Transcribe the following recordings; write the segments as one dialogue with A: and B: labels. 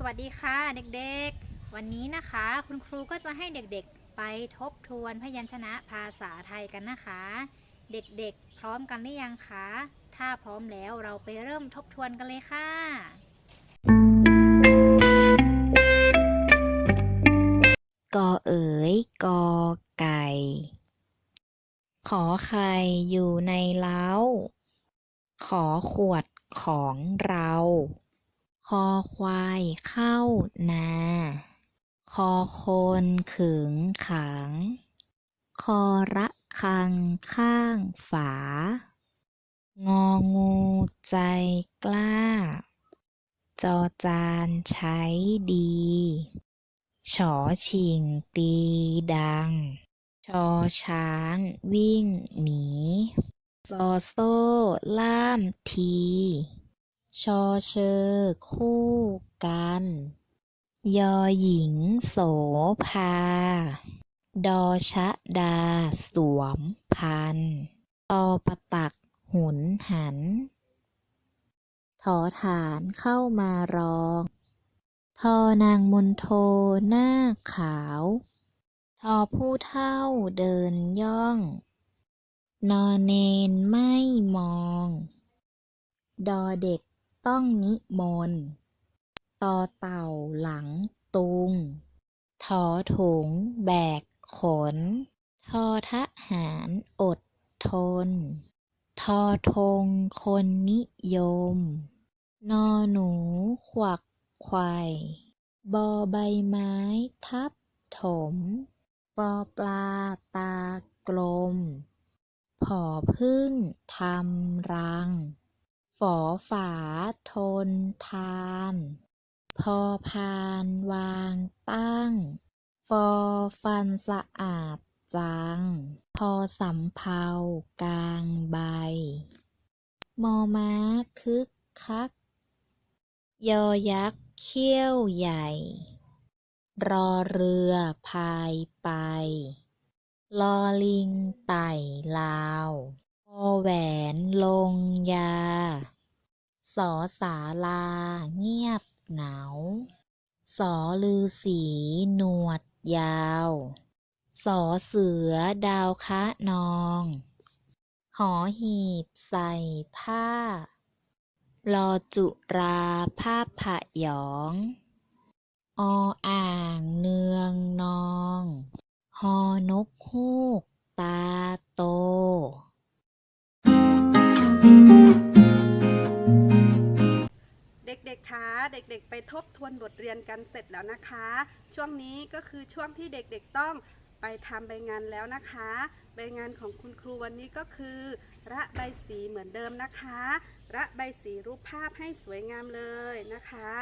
A: สวัสดีค่ะเด็กๆ วันนี้นะคะ คุณครูก็จะให้เด็กๆ ไปทบทวนพยัญชนะภาษาไทยกันนะคะ เด็กๆ พร้อมกันหรือยังคะ ถ้าพร้อมแล้วเราไปเริ่มทบทวนกันเลยค่ะ
B: กอเอ๋ยกอไก่ ขอไข่อยู่ในเล้า ขอขวดของเรา คอควายเข้านา คอโคนขึงขัง คอระคังข้างฝา งองูใจกล้า จอจานใช้ดีชอชิงตีดัง ชอช้างวิ่งหนีซอโซ่ล่ามที ชอเชอ คู่กัน ยอหญิงโสภา ดอชะดา สวมพันตอประตัก หุนหัน ถอฐานเข้ามารอง ทอนางมนโทหน้าขาว ทอผู้เท่าเดินย่อง นอเนนไม่มอง ดอเด็ก ต้องนิมนต์ ตอเต่าหลังตุงทอถุงแบกขน ทอทหารอดทน ทอธงคนนิยม นอหนูขวักไขว่บอใบไม้ทับถม ปอปลาตากลม ผอพึ่งทำรัง ฝอฝาทนทาน พอพานวางตั้ง ฟอฟันสะอาดจัง พอสำเภากลางใบ มอม้าคึกคัก ยอยักษ์เขี้ยวใหญ่ รอเรือพายไป ลอลิงไต่ลาววอแหวนลงยา สอสาลา เงียบเหงา สอลือสีหนวดยาว สอเสือดาวคะนอง หอหีบใส่ผ้ารอจุราภาพผะหยอง ออ่า
C: เด็กๆ ไปทบทวนบทเรียนกันเสร็จแล้วนะคะ ช่วงนี้ก็คือช่วงที่เด็กๆต้องไปทำใบงานแล้วนะคะ ใบงานของคุณครูวันนี้ก็คือ ระใบสีเหมือนเดิมนะคะ ระใบสีรูปภาพให้สวยงามเลยนะคะ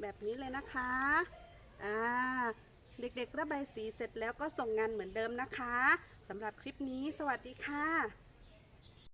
C: แบบนี้เลยนะคะอ่าเด็กๆ ระใบสีเสร็จแล้วก็ส่งงานเหมือนเดิมนะคะสำหรับคลิปนี้สวัสดีค่ะ